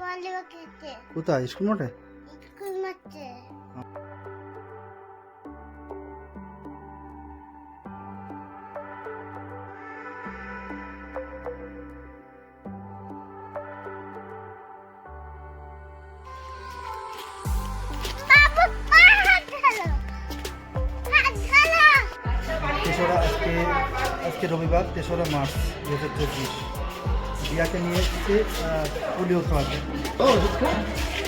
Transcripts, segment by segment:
পড়ালেখা করতে কোথায়? স্কুল মাঠে? স্কুল মাঠে। আজকে রবিবার তেসরা মার্চ দু হাজার চব্বিশ। রিয়াকে নিয়ে এসেছে পোলিও খাওয়াতে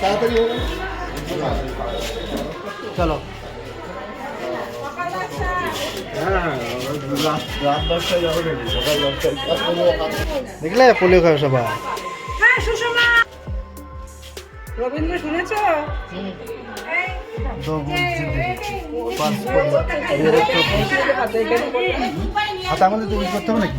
তাড়াতাড়ি হবে চলো দেখলে পোলিও খাবে সবাই হ্যাঁ রবীন্দ্র শুনেছ হাতে আমাদের তো করতে হবে নাকি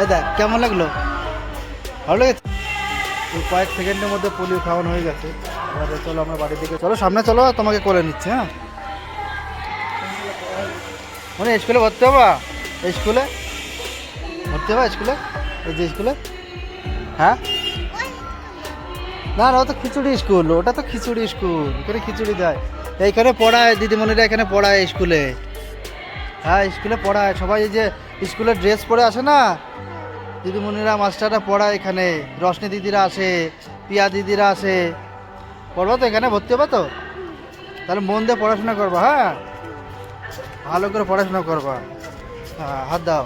এই দেখ কেমন লাগল? ভালো লেগেছে? কয়েক সেকেন্ডের মধ্যে পোলিও খাওয়ানো হয়ে গেছে। এবারে চলো আমরা বাড়ির দিকে চলো সামনে চলো তোমাকে করে নিচ্ছে হ্যাঁ? মানে স্কুলে ভর্তি হবা? এই স্কুলে? ভর্তি হবা স্কুলে? এই যে স্কুলে? হ্যাঁ? না না ও তো খিচুড়ি স্কুল ওটা তো খিচুড়ি স্কুল এখানে খিচুড়ি দেয় এইখানে পড়ায় দিদিমণিরা এখানে পড়ায় স্কুলে। হ্যাঁ স্কুলে পড়ায় সবাই এই যে স্কুলের ড্রেস পরে আসে না? দিদিমণিরা মাস্টাররা পড়ায় এখানে। রশ্মি দিদিরা আসে, পিয়া দিদিরা আসে। পড়ব তো এখানে? ভর্তি হবে তো? তাহলে মন দিয়ে পড়াশোনা করব হ্যাঁ? ভালো করে পড়াশোনা করবা। হ্যাঁ হাত দাও।